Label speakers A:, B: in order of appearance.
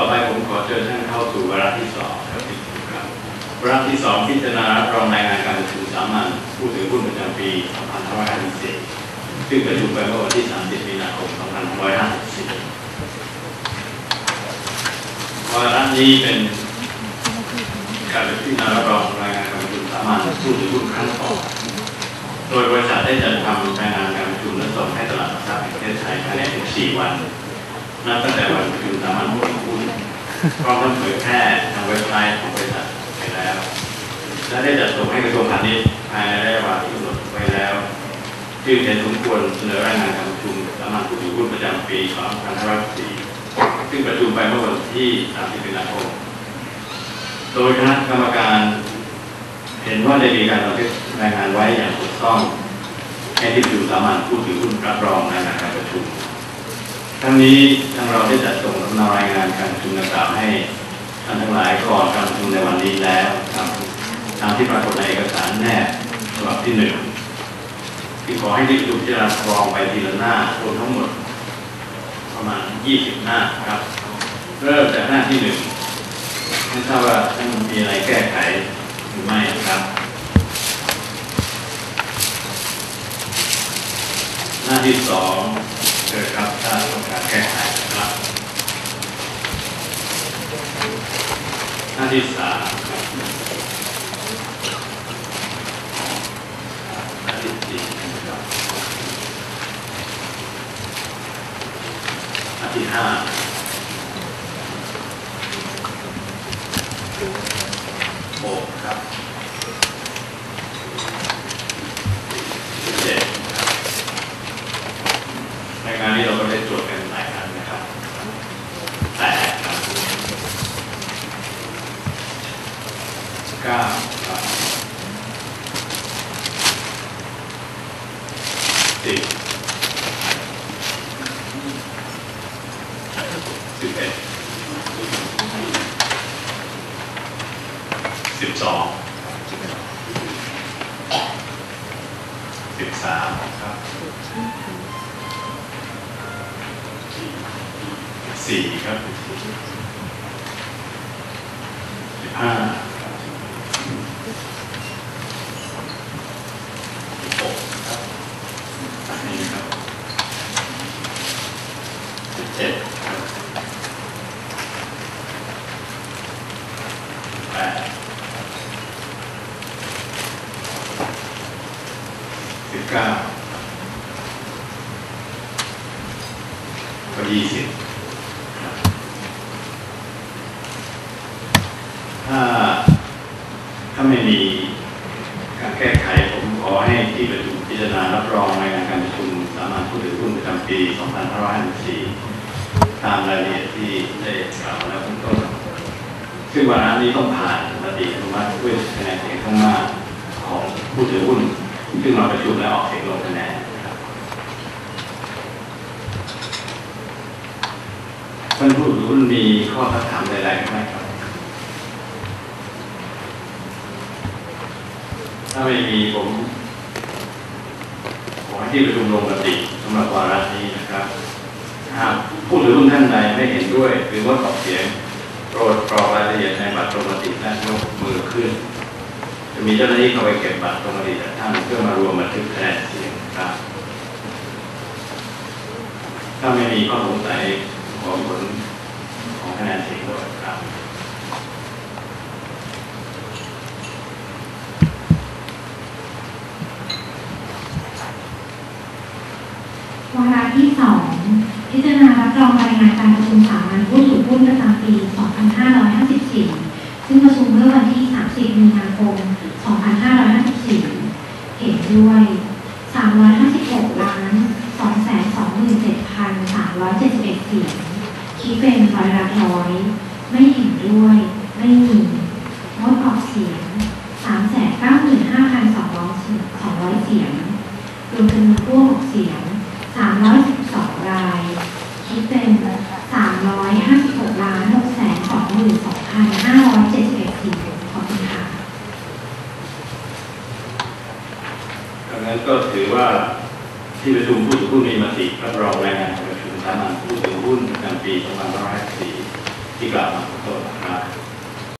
A: ต่อไปผมขอเชิญท่านเข้าสู่วาระที่สองครับวาระที่สองพิจารณารองรายงานการประชุมสามัญผู้ถือหุ้นประจำปี 2554ซึ่งประชุมไปเมื่อวันที่ 30 มีนาคม 2554วาระนี้เป็นการพิจารณารองรายงานการประชุมสามัญผู้ถือหุ้นครั้งต่อโดยบริษัทได้จัดทำรายงานการประชุมและส่งให้ตลาดหลักทรัพย์แห่งประเทศไทยภายใน14วันนับตั้งแต่วันประชุมสามัญผู้ถือ พร้อมทั้งเผยแพร่ทางเว็บไซต์ของบริษัทไปแล้ว และได้จัดส่งให้กระทรวงพาณิชย์ภายในระยะเวลาที่กำหนดไว้แล้วจึงเห็นสมควรเสนอรายงานการประชุมสามัญผู้ถือหุ้นประจำปี2564ซึ่งประชุมไปเมื่อวันที่30มีนาคมโดยคณะกรรมการเห็นว่าได้มีการบันทึกรายงานไว้อย่างถูกต้องให้ที่ประชุมสามัญผู้ถือหุ้นรับรองรายงานการประชุม ทั้งนี้ทางเราได้จัดส่ง สำนารายงานการประชุมดังกล่าวให้ท่านทั้งหลายก่อนการประชุมในวันนี้แล้วครับตามที่ปรากฏในเอกสารแนบฉบับที่หนึ่งที่ขอให้ที่ประชุมพิจารณากรองไปทีละหน้ารวมทั้งหมด ประมาณ 20 หน้าครับ เริ่มจากหน้าที่หนึ่งไม่ทราบว่าท่านมีอะไรแก้ไขหรือไม่ครับ หน้าที่สองเกิดครับถ้าต้องการแก้ไขนะครับ หน้า ที่สามครับหน้าที่สี่นะครับหน้าที่ห้าหกครับเจ็ดครับ รายงานนี้เราก็ได้ตรวจกันหลายครั้งนะครับ แต่ครับ เก้าครับสิบสิบเอ็ดสิบสองสิบสามครับสี่ครับสิบห้าสิบหกครับอันนี้ครับสิบ เจ็ดครับแปดสิบเก้าก็ยี่สิบถ้าถ้าไม่มีการแก้ไขผมขอให้ที่ประชุมพิจารณารับรองรายงานการประชุมสามัญผู้ถือหุ้นประจำปี 2554 ตามรายละเอียดที่ได้กล่าวแล้วข้างต้นซึ่งวาระนี้ต้องผ่านมติอนุมัติด้วยคะแนนเสียงข้างมากของผู้ถือหุ้นซึ่งมาประชุมและออกเสียงลงคะแนนท่านผู้ถือหุ้นมีข้อทักถามใดๆไหมครับ ถ้าไม่มีผมขอให้ที่ประชุมลงมติสำหรับวาระนี้นะครับหาก ผู้ถือหุ้นท่านใดไม่เห็นด้วยหรือว่าตอบเสียงโปรดกรอกรายละเอียดในบัตรลงมติและยกมือขึ้น จะมีเจ้าหน้าที่เข้าไปเก็บบัตรลงมติจากท่านเพื่อมารวมบันทึกคะแนนเสียงครับถ้าไม่มีข้อสงสัยของผลของคะแนนเสียงด้วยครับ
B: วาระที่สอง พิจารณารับรองรายงานการประชุมสามัญผู้ถือหุ้นประจำปี 2554 ซึ่งประชุมเมื่อวันที่ 30 มีนาคม 2554 เห็นด้วย 356 ล้าน 227,371 เสียง คิดเป็นร้อยละร้อย ไม่เห็นด้วย ไม่มี งดออกเสียง 395,200 เสียง รวมจำนวนผู้ออกเสียง 312 ราย คิดเป็น 356ล้าน6แสน22,571เสียงขอบคุณค่ะ
A: ดังนั้นก็ถือว่าที่ประชุมผู้ถือหุ้นมีมติรับรองรายงานประชุมสามัญผู้ถือหุ้นประจำปี2554ที่กล่าวมาต่อไปนะครับ